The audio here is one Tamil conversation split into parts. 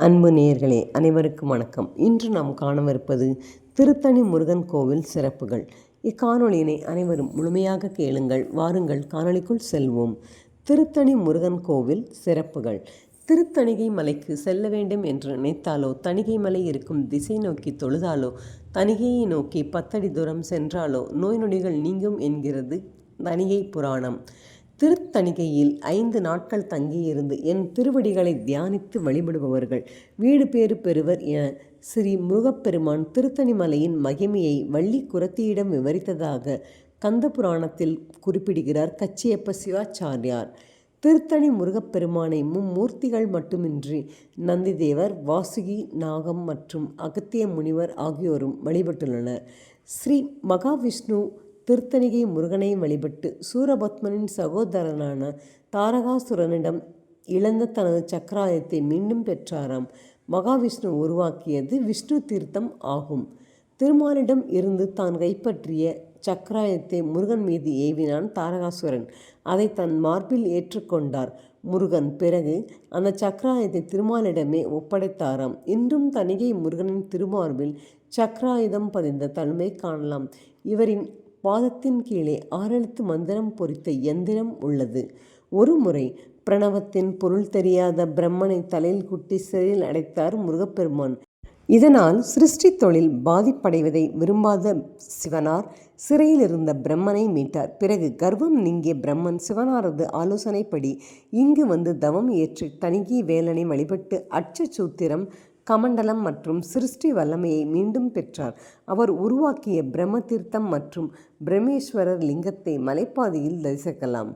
அன்பு நேயர்களே அனைவருக்கும் வணக்கம். இன்று நாம் காணவிருப்பது திருத்தணி முருகன் கோவில் சிறப்புகள். இக்காணொளியினை அனைவரும் முழுமையாக கேளுங்கள் வாருங்கள் காணொளிக்குள் செல்வோம். திருத்தணி முருகன் கோவில் சிறப்புகள். திருத்தணிகை மலைக்கு செல்ல வேண்டும் என்று நினைத்தாலோ தணிகை மலை இருக்கும் திசை நோக்கி தொழுதாலோ தணிகையை நோக்கி பத்தடி தூரம் சென்றாலோ நோய் நொடிகள் நீங்கும் என்கிறது தணிகை புராணம். திருத்தணிகையில் ஐந்து நாட்கள் தங்கியிருந்து என் திருவடிகளை தியானித்து வழிபடுபவர்கள். வீடு பேறு பெறுவர் என ஸ்ரீ முருகப்பெருமான் திருத்தணி மலையின் மகிமையை வள்ளி குரத்தியிடம் விவரித்ததாக கந்த புராணத்தில் குறிப்பிடுகிறார் கச்சியப்ப சிவாச்சாரியார். திருத்தணி முருகப்பெருமானை மும்மூர்த்திகள் மட்டுமின்றி நந்திதேவர் வாசுகி நாகம் மற்றும் அகத்திய முனிவர் ஆகியோரும் வழிபட்டுள்ளனர். ஸ்ரீ மகாவிஷ்ணு திருத்தணிகை முருகனை வழிபட்டு சூரபத்மனின் சகோதரனான தாரகாசுரனிடம் இழந்த தனது சக்கராயத்தை மீண்டும் பெற்றாராம். மகாவிஷ்ணு உருவாக்கியது விஷ்ணு தீர்த்தம் ஆகும். திருமாலிடம் இருந்து தான் கைப்பற்றிய சக்கராயத்தை முருகன் மீது ஏவினான் தாரகாசுரன். அதை தன் மார்பில் ஏற்றுக்கொண்டார். முருகன் பிறகு அந்த சக்கராயத்தை திருமாலிடமே ஒப்படைத்தாராம். இன்றும் தணிகை முருகனின் திருமார்பில் சக்கராயுதம் பதிந்த தன்மை காணலாம். இவரின் பாதத்தின் கீழே ஆறெழுத்து மந்திரம் பொறித்த எந்திரம் உள்ளது. ஒருமுறை பிரணவத்தின் பொருள் தெரியாத பிரம்மனை தலையில் குட்டி சிறையில் அடைத்தார் முருகப்பெருமான். இதனால் சிருஷ்டி தொழில் பாதிப்படைவதை விரும்பாத சிவனார் சிறையில் இருந்த பிரம்மனை மீட்டார். பிறகு கர்வம் நீங்கிய பிரம்மன் சிவனாரது ஆலோசனைப்படி இங்கு வந்து தவம் ஏற்று தணிகி வேலனை வழிபட்டு அச்ச சூத்திரம் கமண்டலம் மற்றும் சிருஷ்டி வல்லமையை மீண்டும் பெற்றார். அவர் உருவாக்கிய பிரம்ம தீர்த்தம் மற்றும் பிரம்மேஸ்வரர் லிங்கத்தை மலைப்பாதையில் தரிசிக்கலாம்.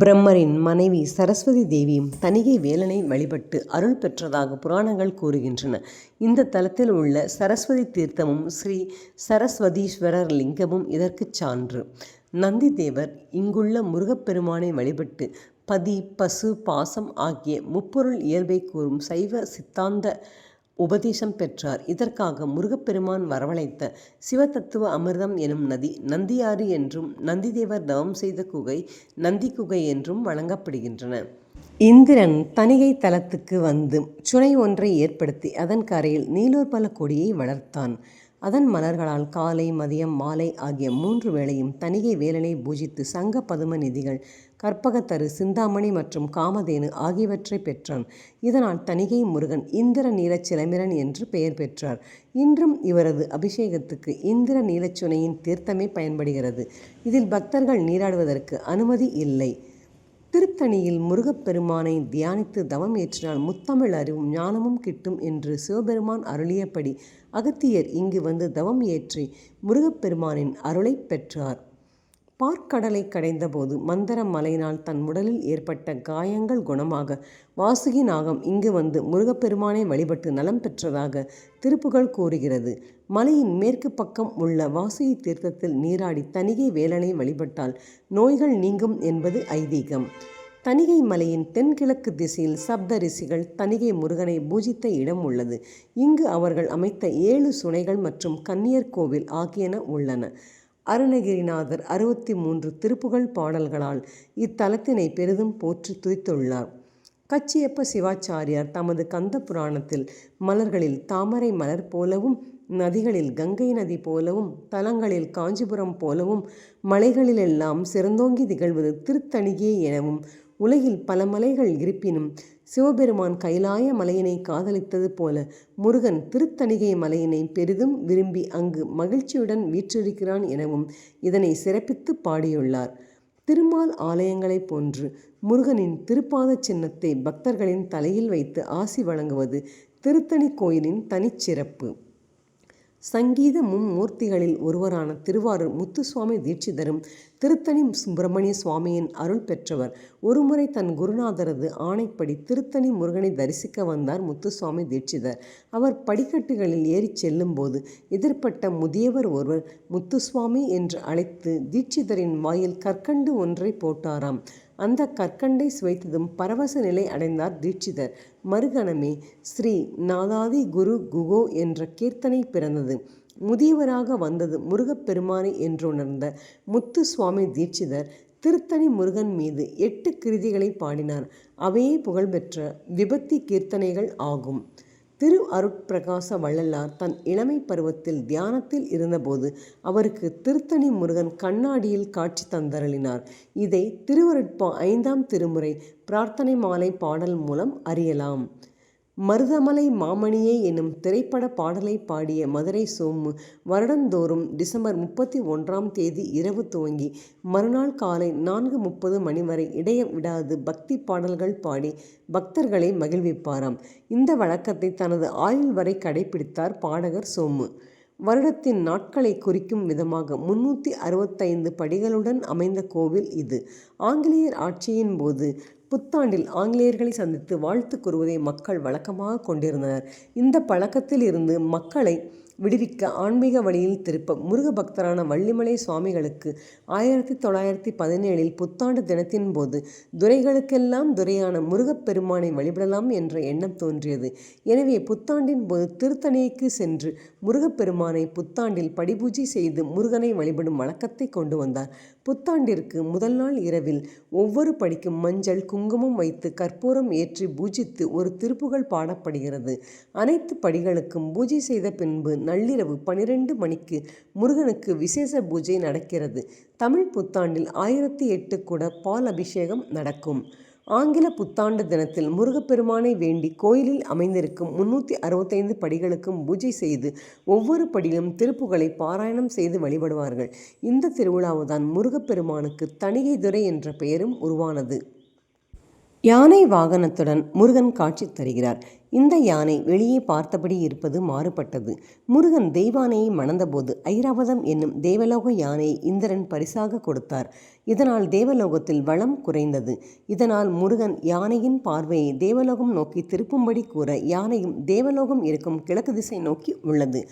பிரம்மரின் மனைவி சரஸ்வதி தேவியும் தனிகை வேலனை வழிபட்டு அருள் பெற்றதாக புராணங்கள் கூறுகின்றன. இந்த தலத்தில் உள்ள சரஸ்வதி தீர்த்தமும் ஸ்ரீ சரஸ்வதீஸ்வரர் லிங்கமும் இதற்குச் சான்று. நந்திதேவர் இங்குள்ள முருகப்பெருமானை வழிபட்டு பதி பசு பாசம் ஆகிய முப்பொருள் இயல்பை கூறும் சைவ சித்தாந்த உபதேசம் பெற்றார். இதற்காக முருகப்பெருமான் வரவழைத்த சிவதத்துவ அமிர்தம் எனும் நதி நந்தியாறு என்றும் நந்திதேவர் தவம் செய்த குகை நந்தி குகை என்றும் வழங்கப்படுகின்றன. இந்திரன் தணிகை தலத்துக்கு வந்து சுனை ஒன்றை ஏற்படுத்தி அதன் கரையில் நீலூர் பல கொடியை வளர்த்தான். அதன் மலர்களால் காலை மதியம் மாலை ஆகிய மூன்று வேளையும் தனிகை வேலனை பூஜித்து சங்க பதும நிதிகள் கற்பகத்தரு சிந்தாமணி மற்றும் காமதேனு ஆகியவற்றை பெற்றான். இதனால் தனிகை முருகன் இந்திர நீலச்சிலமிரன் என்று பெயர் பெற்றார். இன்றும் இவரது அபிஷேகத்துக்கு இந்திர நீலச்சுனையின் தீர்த்தமே பயன்படுகிறது. இதில் பக்தர்கள் நீராடுவதற்கு அனுமதி இல்லை. திருத்தணியில் முருகப்பெருமானை தியானித்து தவம் ஏற்றினால் முத்தமிழ் அறிவும் ஞானமும் கிட்டும் என்று சிவபெருமான் அருளியபடி அகத்தியர் இங்கு வந்து தவம் ஏற்றி முருகப்பெருமானின் அருளை பெற்றார். பார்க்கடலை கடைந்தபோது மந்தர மலையினால் தன் உடலில் ஏற்பட்ட காயங்கள் குணமாக வாசுகி நாகம் இங்கு வந்து முருகப்பெருமானை வழிபட்டு நலம் பெற்றதாக திருப்புகள் கூறுகிறது. மலையின் மேற்கு பக்கம் உள்ள வாசுகி தீர்த்தத்தில் நீராடி தனிகை வேலனை வழிபட்டால் நோய்கள் நீங்கும் என்பது ஐதீகம். தனிகை மலையின் தென்கிழக்கு திசையில் சப்த ரிஷிகள் தனிகை முருகனை பூஜித்த இடம் உள்ளது. இங்கு அவர்கள் அமைத்த ஏழு சுனைகள் மற்றும் கன்னியர் கோவில் ஆகியன உள்ளன. அருணகிரிநாதர் அறுபத்தி மூன்று திருப்புகழ் பாடல்களால் இத்தலத்தினை பெரிதும் போற்றி துதித்துள்ளார். கச்சியப்ப சிவாச்சாரியார் தமது கந்த புராணத்தில் மலர்களில் தாமரை மலர் போலவும் நதிகளில் கங்கை நதி போலவும் தலங்களில் காஞ்சிபுரம் போலவும் மலைகளிலெல்லாம் சிறந்தோங்கி திகழ்வது திருத்தணிகே எனவும் உலகில் பல மலைகள் இருப்பினும் சிவபெருமான் கைலாய மலையினை காதலித்தது போல முருகன் திருத்தணிகை மலையினை பெரிதும் விரும்பி அங்கு மகிழ்ச்சியுடன் வீற்றிருக்கிறான் எனவும் இதனை சிறப்பித்து பாடியுள்ளார். திருமால் ஆலயங்களைப் போன்று முருகனின் திருப்பாத சின்னத்தை பக்தர்களின் தலையில் வைத்து ஆசி வழங்குவது திருத்தணி கோயிலின் தனிச்சிறப்பு. சங்கீத மும்மூர்த்திகளில் ஒருவரான திருவாரூர் முத்துசுவாமி தீட்சிதரும் திருத்தணி சுப்பிரமணிய சுவாமியின் அருள் பெற்றவர். ஒருமுறை தன் குருநாதரது ஆணைப்படி திருத்தணி முருகனை தரிசிக்க வந்தார் முத்துசுவாமி தீட்சிதர். அவர் படிக்கட்டுகளில் ஏறிச் செல்லும்போது எதிர்ப்பட்ட முதியவர் ஒருவர் முத்துசுவாமி என்று அழைத்து தீட்சிதரின் வாயில் கற்கண்டு ஒன்றை போட்டாராம். அந்த கற்கண்டை சுவைத்ததும் பரவச நிலை அடைந்தார் தீட்சிதர். மறுகணமே ஸ்ரீ நாதாதி குரு குகோ என்ற கீர்த்தனை பிறந்தது. முதியவராக வந்தது முருகப்பெருமானை என்றுணர்ந்த முத்து சுவாமி தீட்சிதர். திருத்தணி முருகன் மீது எட்டு கிருதிகளை பாடினார். அவையே புகழ்பெற்ற விபத்தி கீர்த்தனைகள் ஆகும். திரு அருட்பிரகாச வள்ளலார் தன் இளமை பருவத்தில் தியானத்தில் இருந்தபோது அவருக்கு திருத்தணி முருகன் கண்ணாடியில் காட்சி தந்தருளினார். இதை திருவருட்பா ஐந்தாம் திருமுறை பிரார்த்தனை மாலை பாடல் மூலம் அறியலாம். மருதமலை மாமணியே எனும் திரைப்பட பாடலை பாடிய மதுரை சோமு வருடந்தோறும் டிசம்பர் முப்பத்தி ஒன்றாம் தேதி இரவு துவங்கி மறுநாள் காலை நான்கு முப்பது மணி வரை இடைய விடாது பக்தி பாடல்கள் பாடி பக்தர்களை மகிழ்விப்பாராம். இந்த வழக்கத்தை தனது ஆயுள் வரை கடைபிடித்தார் பாடகர் சோமு. வருடத்தின் நாட்களை குறிக்கும் விதமாக முன்னூற்றி அறுபத்தைந்து படிகளுடன் அமைந்த கோவில் இது. ஆங்கிலேயர் ஆட்சியின் போது புத்தாண்டில் ஆங்கிலேயர்களை சந்தித்து வாழ்த்து கூறுவதை மக்கள் வழக்கமாக கொண்டிருந்தனர். இந்த பழக்கத்தில் இருந்து மக்களை விடுவிக்க ஆன்மீக வழியில் திருப்ப முருக பக்தரான வள்ளிமலை சுவாமிகளுக்கு ஆயிரத்தி தொள்ளாயிரத்தி பதினேழில் புத்தாண்டு தினத்தின் போது துரைகளுக்கெல்லாம் துரையான முருகப்பெருமானை வழிபடலாம் என்ற எண்ணம் தோன்றியது. எனவே புத்தாண்டின் போது திருத்தணிக்கு சென்று முருகப்பெருமானை புத்தாண்டில் படிபூஜை செய்து முருகனை வழிபடும் வழக்கத்தை கொண்டு வந்தார். புத்தாண்டிற்கு முதல் நாள் இரவில் ஒவ்வொரு படிக்கும் மஞ்சள் குங்குமம் வைத்து கற்பூரம் ஏற்றி பூஜித்து ஒரு திருப்புகள் பாடப்படுகிறது. அனைத்து படிகளுக்கும் பூஜை செய்த பின்பு நள்ளிரவு பனிரெண்டு மணிக்கு முருகனுக்கு விசேஷ பூஜை நடக்கிறது. தமிழ் புத்தாண்டில் ஆயிரத்தி எட்டு கூட பால் அபிஷேகம் நடக்கும். ஆங்கில புத்தாண்டு தினத்தில் முருகப்பெருமானை வேண்டி கோயிலில் அமைந்திருக்கும் முன்னூற்றி அறுபத்தைந்து படிகளுக்கும் பூஜை செய்து ஒவ்வொரு படியிலும் திருப்புகளை பாராயணம் செய்து வழிபடுவார்கள். இந்த திருவிழாவுதான் முருகப்பெருமானுக்கு தணிகைதுரை என்ற பெயரும் உருவானது. யானை வாகனத்துடன் முருகன் காட்சி தருகிறார். இந்த யானை வெளியே பார்த்தபடி இருப்பது மாறுபட்டது. முருகன் தெய்வானையை மணந்தபோது ஐராவதம் என்னும் தேவலோக யானையை இந்திரன் பரிசாக கொடுத்தார். இதனால் தேவலோகத்தில் வளம் குறைந்தது. இதனால் முருகன் யானையின் பார்வையை தேவலோகம் நோக்கி திருப்பும்படி கூற யானையும் தேவலோகம் இருக்கும் கிழக்கு திசை நோக்கி உள்ளது.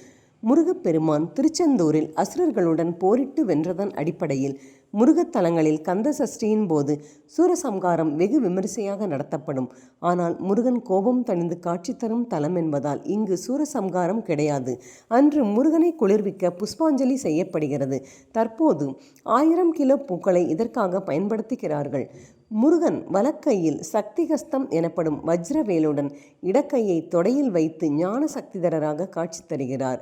முருகப்பெருமான் திருச்செந்தூரில் அசுரர்களுடன் போரிட்டு வென்றதன் அடிப்படையில் முருகத்தலங்களில் கந்த சஷ்டியின் போது சூரசம்காரம் வெகு விமரிசையாக நடத்தப்படும். ஆனால் முருகன் கோபம் தணிந்து காட்சி தரும் தலம் என்பதால் இங்கு சூரசம்காரம் கிடையாது. அன்று முருகனை குளிர்விக்க புஷ்பாஞ்சலி செய்யப்படுகிறது. தற்போது ஆயிரம் கிலோ பூக்களை இதற்காக பயன்படுத்துகிறார்கள். முருகன் வலக்கையில் சக்திகஸ்தம் எனப்படும் வஜ்ரவேலுடன் இடக்கையை தொடையில் வைத்து ஞான சக்திதரராக காட்சி தருகிறார்.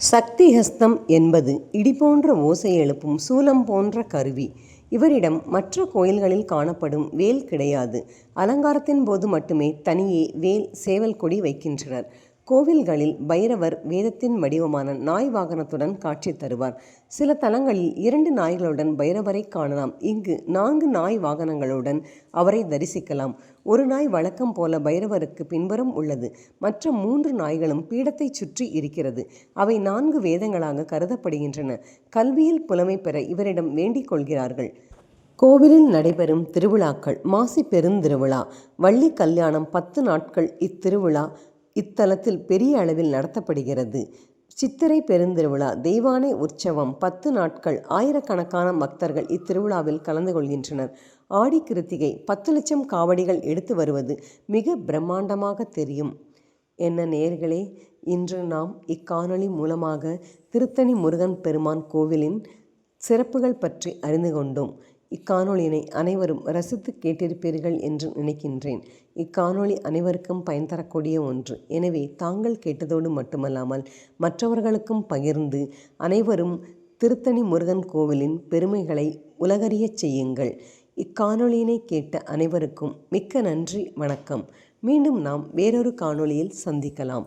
சக்தி ஹஸ்தம் என்பது இடி போன்ற ஓசை எழுப்பும் சூலம் போன்ற கருவி. இவரிடம் மற்ற கோயில்களில் காணப்படும் வேல் கிடையாது. அலங்காரத்தின் போது மட்டுமே தனியே வேல் சேவல் கொடி வைக்கின்றனர். கோவில்களில் பைரவர் வேதத்தின் வடிவமான நாய் வாகனத்துடன் காட்சி தருவார். சில தலங்களில் இரண்டு நாய்களுடன் பைரவரை காணலாம். இங்கு நான்கு நாய் வாகனங்களுடன் அவரை தரிசிக்கலாம். ஒரு நாய் வழக்கம் போல பைரவருக்கு பின்புறம் உள்ளது. மற்ற மூன்று நாய்களும் பீடத்தை சுற்றி இருக்கிறது. அவை நான்கு வேதங்களாக கருதப்படுகின்றன. கல்வியில் புலமை பெற இவரிடம் வேண்டிக் கொள்கிறார்கள். கோவிலில் நடைபெறும் திருவிழாக்கள் மாசி பெருந்திருவிழா வள்ளி கல்யாணம் பத்து நாட்கள் இத்திருவிழா இத்தலத்தில் பெரிய அளவில் நடத்தப்படுகிறது. சித்திரை பெருந்திருவிழா தெய்வானை உற்சவம் பத்து நாட்கள் ஆயிரக்கணக்கான பக்தர்கள் இத்திருவிழாவில் கலந்து கொள்கின்றனர். ஆடி கிருத்திகை பத்து லட்சம் காவடிகள் எடுத்து வருவது மிக பிரம்மாண்டமாக தெரியும். என்ன நேர்களே இன்று நாம் இக்காணொளி மூலமாக திருத்தணி முருகன் பெருமான் கோவிலின் சிறப்புகள் பற்றி அறிந்து கொண்டோம். இக்காணொளியினை அனைவரும் ரசித்து கேட்டிருப்பீர்கள் என்று நினைக்கின்றேன். இக்காணொளி அனைவருக்கும் பயன் தரக்கூடிய ஒன்று. எனவே தாங்கள் கேட்டதோடு மட்டுமல்லாமல் மற்றவர்களுக்கும் பகிர்ந்து அனைவரும் திருத்தணி முருகன் கோவிலின் பெருமைகளை உலகறியச் செய்யுங்கள். இக்காணொளியினை கேட்ட அனைவருக்கும் மிக்க நன்றி வணக்கம். மீண்டும் நாம் வேறொரு காணொளியில் சந்திக்கலாம்.